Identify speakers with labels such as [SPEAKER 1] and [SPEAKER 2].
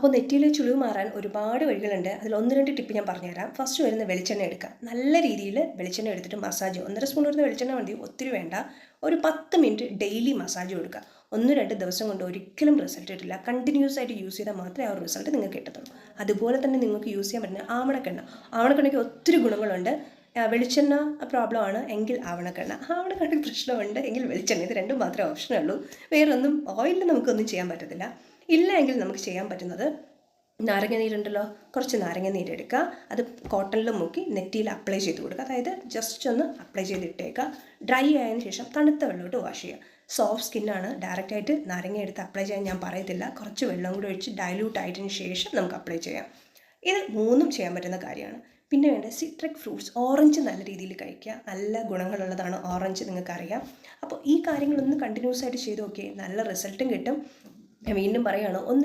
[SPEAKER 1] അപ്പോൾ നെറ്റിയിലെ ചുളിവ് മാറാൻ ഒരുപാട് വഴികളുണ്ട്. അതിൽ ഒന്ന് രണ്ട് ടിപ്പ് ഞാൻ പറഞ്ഞുതരാം. ഫസ്റ്റ് വരുന്ന വെളിച്ചെണ്ണ എടുക്കുക. നല്ല രീതിയിൽ വെളിച്ചെണ്ണ എടുത്തിട്ട് മസാജ് ഒന്നര സ്പൂൺ വരുന്ന വെളിച്ചെണ്ണ മതി. ഒത്തിരി വേണ്ട. ഒരു പത്ത് മിനിറ്റ് ഡെയിലി മസാജ് കൊടുക്കുക. ഒന്ന് രണ്ട് ദിവസം കൊണ്ട് ഒരിക്കലും റിസൾട്ട് കിട്ടില്ല. കണ്ടിന്യൂസ് ആയിട്ട് യൂസ് ചെയ്താൽ മാത്രമേ ആ ഒരു റിസൾട്ട് നിങ്ങൾക്ക് കിട്ടത്തുള്ളൂ. അതുപോലെ തന്നെ നിങ്ങൾക്ക് യൂസ് ചെയ്യാൻ പറ്റുന്ന ആവണക്കെണ്ണ. ആവണക്കെണ്ണയ്ക്ക് ഒത്തിരി ഗുണങ്ങളുണ്ട്. വെളിച്ചെണ്ണ പ്രോബ്ലം ആണ്. എങ്കിൽ ആവണക്കെണ്ണ. ആവണക്കെണ്ണയ്ക്ക് പ്രശ്നമുണ്ട്. എങ്കിൽ വെളിച്ചെണ്ണ. ഇത് രണ്ടും മാത്രമേ ഓപ്ഷനേ ഉള്ളൂ. വേറൊന്നും ഓയിലിൽ നമുക്കൊന്നും ചെയ്യാൻ പറ്റത്തില്ല. ഇല്ല എങ്കിൽ നമുക്ക് ചെയ്യാൻ പറ്റുന്നത് നാരങ്ങ നീരുണ്ടല്ലോ കുറച്ച് നാരങ്ങ നീരെടുക്കുക. അത് കോട്ടണിൽ മുക്കി നെറ്റിയിൽ അപ്ലൈ ചെയ്ത് കൊടുക്കുക. അതായത് ജസ്റ്റ് ഒന്ന് അപ്ലൈ ചെയ്തിട്ടേക്കുക. ഡ്രൈ ആയതിന് ശേഷം തണുത്ത വെള്ളമിട്ട് വാഷ് ചെയ്യുക. സോഫ്റ്റ് സ്കിന്നാണ് ഡയറക്റ്റായിട്ട് നാരങ്ങ എടുത്ത് അപ്ലൈ ചെയ്യാൻ ഞാൻ പറയത്തില്ല. കുറച്ച് വെള്ളം കൂടി ഒഴിച്ച് ഡൈല്യൂട്ട് ആയതിനു ശേഷം നമുക്ക് അപ്ലൈ ചെയ്യാം. ഇത് മൂന്നും ചെയ്യാൻ പറ്റുന്ന കാര്യമാണ്. പിന്നെ വേണ്ട സിട്രിക് ഫ്രൂട്ട്സ് ഓറഞ്ച് നല്ല രീതിയിൽ കഴിക്കുക. നല്ല ഗുണങ്ങളുള്ളതാണ് ഓറഞ്ച് നിങ്ങൾക്കറിയാം അപ്പോൾ ഈ കാര്യങ്ങളൊന്ന് കണ്ടിന്യൂസ് ആയിട്ട് ചെയ്ത് നോക്കിയാൽ നല്ല റിസൾട്ടും കിട്ടും. ഞാൻ വീണ്ടും പറയുകയാണ് ഒന്ന്